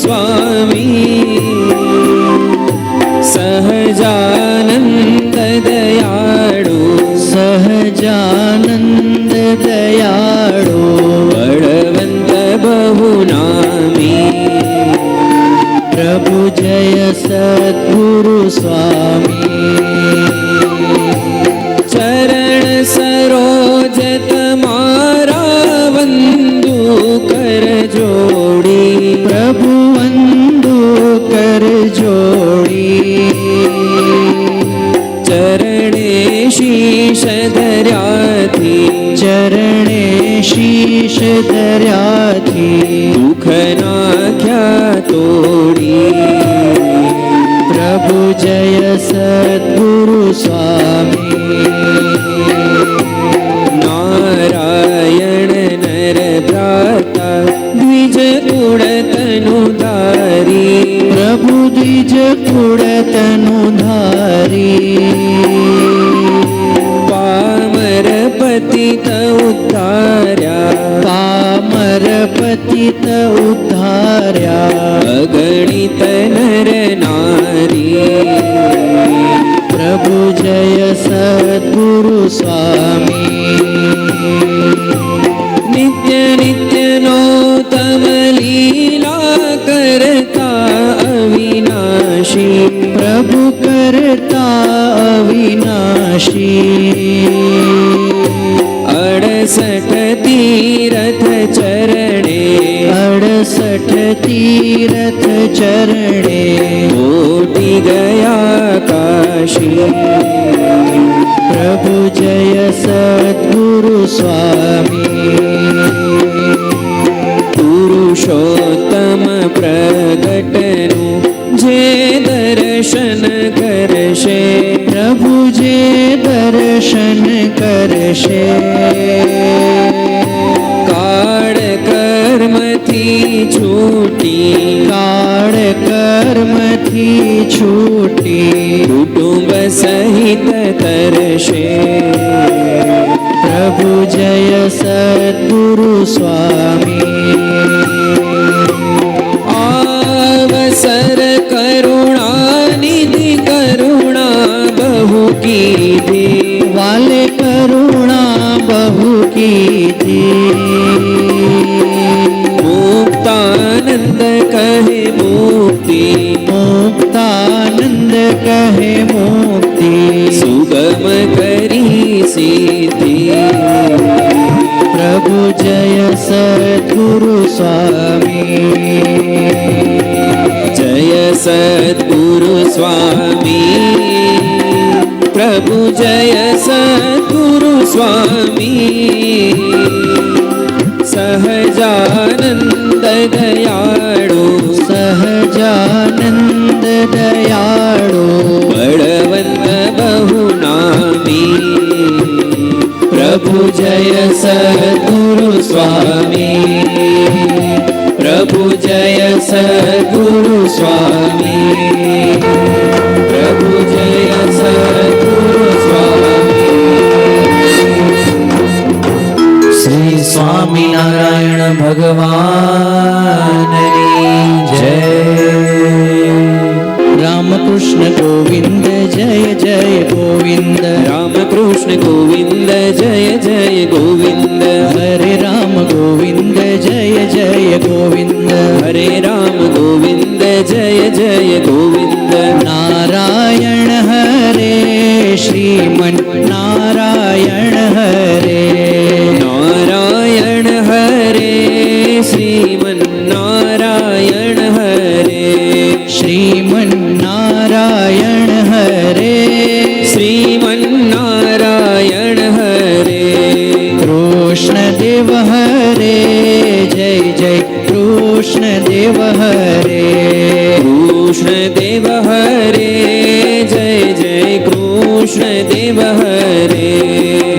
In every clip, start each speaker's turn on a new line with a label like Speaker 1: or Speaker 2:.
Speaker 1: स्वामी। सहजानन्द दयाळु।
Speaker 2: सहजानन्द दयाळो।
Speaker 1: बळवन्त बहुनामी।
Speaker 2: प्रभु जय सद्गुरु स्वामी।
Speaker 1: चरण सरोज तमारा वन्दु कर जोडी।
Speaker 2: प्रभु
Speaker 1: कुडतनुधारी
Speaker 2: प्रभु द्विज कुडतनुधारी
Speaker 1: पामर पतित उद्धार्या।
Speaker 2: पामर पतित उद्धार्या।
Speaker 1: अगणित नर नारी।
Speaker 2: प्रभु जय सद्गुरु स्वामी।
Speaker 1: लीला करता अविनाशी
Speaker 2: प्रभु करता अविनाशी।
Speaker 1: अडसठ तीरथ चरणे
Speaker 2: अडसठ तीरथ चरणे।
Speaker 1: कोटि गया काशी।
Speaker 2: प्रभु जय सद्गुरु स्वामी।
Speaker 1: पुरुषोत्तम प्रगटनु जे दर्शन करशे।
Speaker 2: प्रभु जे दर्शन करशे।
Speaker 1: काळ कर्मथी छूटी।
Speaker 2: काळ कर्मथी छूटी।
Speaker 1: कुटुंब सहित तरशे।
Speaker 2: प्रभु जय सद्गुरु स्वामी। स्वामी।
Speaker 1: जय सद्गुरु स्वामी। प्रभु जय सद्गुरु स्वामी। सहजानन्द दयाळु।
Speaker 2: सहजानंद दयाळो।
Speaker 1: बळवन्त बहुनामी। प्रभु जय सद्गुरु स्वामी। સદગુરુ સ્વામી પ્રભુ જય સદગુરુ સ્વામી
Speaker 3: શ્રી સ્વામિનારાયણ ભગવાનની જય
Speaker 1: રામકૃષ્ણ ગોવિંદ જય જય ગોવિંદ રામકૃષ્ણ
Speaker 2: ગોવિંદ જય જય ગોવિંદ ജയ ജയ
Speaker 1: ഗോവിന്ദ ഹരേ രാമ ഗോവിന്ദ ജയ ജയ
Speaker 2: ഗോവിന്ദ നാരായണ ഹരേ ശ്രീമൻ നാരായണ
Speaker 1: ഹരേ നാരായണ ഹരേ ശ്രീമൻ
Speaker 2: നാരായണ ഹരേ
Speaker 1: ശ്രീമൻ നാരായണ
Speaker 2: कृष्ण देव हरे। कृष्ण देव हरे
Speaker 1: जय जय कृष्ण देव हरे।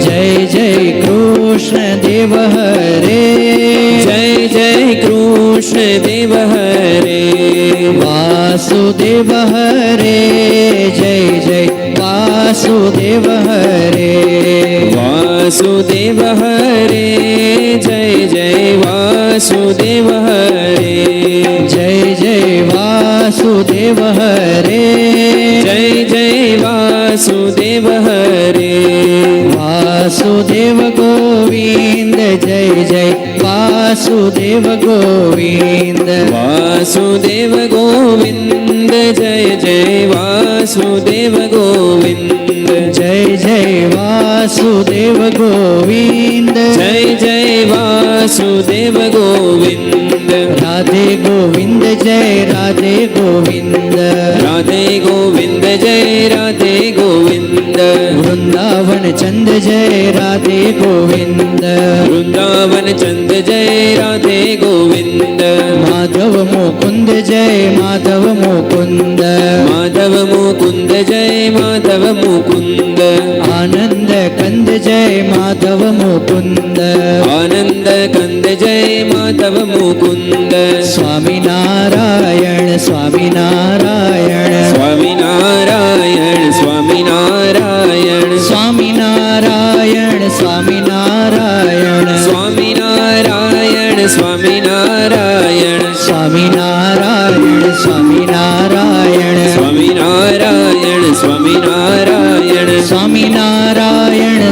Speaker 2: जय जय कृष्ण देव हरे।
Speaker 1: जय जय कृष्ण देव हरे।
Speaker 2: वासुदेव हरे जय जय वासुदेव हरे।
Speaker 1: वासुदेव हरे जय जय वासुदेव हरे।
Speaker 2: વાસુદેવ હરે.
Speaker 1: જય જય વાસુદેવ હરે.
Speaker 2: વાસુદેવ ગોવિંદ જય જય વાસુદેવ ગોવિંદ.
Speaker 1: વાસુદેવ ગોવિંદ જય જય વાસુદેવ ગોવિંદ.
Speaker 2: જય જય વાસુદેવ ગોવિંદ.
Speaker 1: જય જય વાસુદેવ वासुदेव
Speaker 2: गोविन्द राधे गोविन्द जय राधे
Speaker 1: गोविन्द राधे गोविन्द जय राधे
Speaker 2: गोविन्द वृन्दावन चन्द जय राधे
Speaker 1: गोविन्द वृन्दावन चन्द जय राधे
Speaker 2: गोविन्द मुकुंद जय माधव मुकुंद
Speaker 1: माधव मुकुंद जय माधव मुकुंद
Speaker 2: आनंद कंद जय माधव मुकुंद
Speaker 1: आनंद कंद जय माधव मुकुंद
Speaker 2: स्वामी नारायण
Speaker 1: स्वामी नारायण
Speaker 2: स्वामी नारायण
Speaker 1: स्वामी नारायण
Speaker 2: स्वामी नारायण
Speaker 1: स्वामी नारायण स्वामी नारायण स्वामी नारायण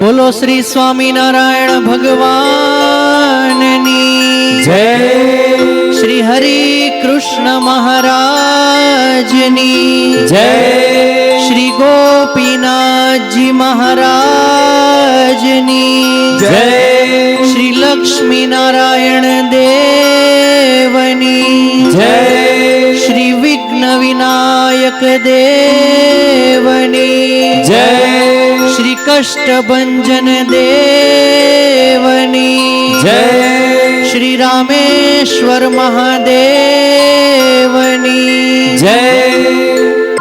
Speaker 2: બોલો શ્રી સ્વામિનારાયણ ભગવાનની
Speaker 1: જય
Speaker 2: શ્રી હરિ કૃષ્ણ મહારાજની
Speaker 1: જય
Speaker 2: શ્રી ગોપીનાથજી મહારાજની
Speaker 1: જય
Speaker 2: શ્રી લક્ષ્મી નારાયણ દેવની
Speaker 1: જય
Speaker 2: શ્રી વિઘ્ન વિનાયક દેવની
Speaker 1: જય
Speaker 2: अष्टभञ्जन
Speaker 1: देवनी।
Speaker 2: जय। श्रीरामेश्वर महादेवनी।
Speaker 1: जय।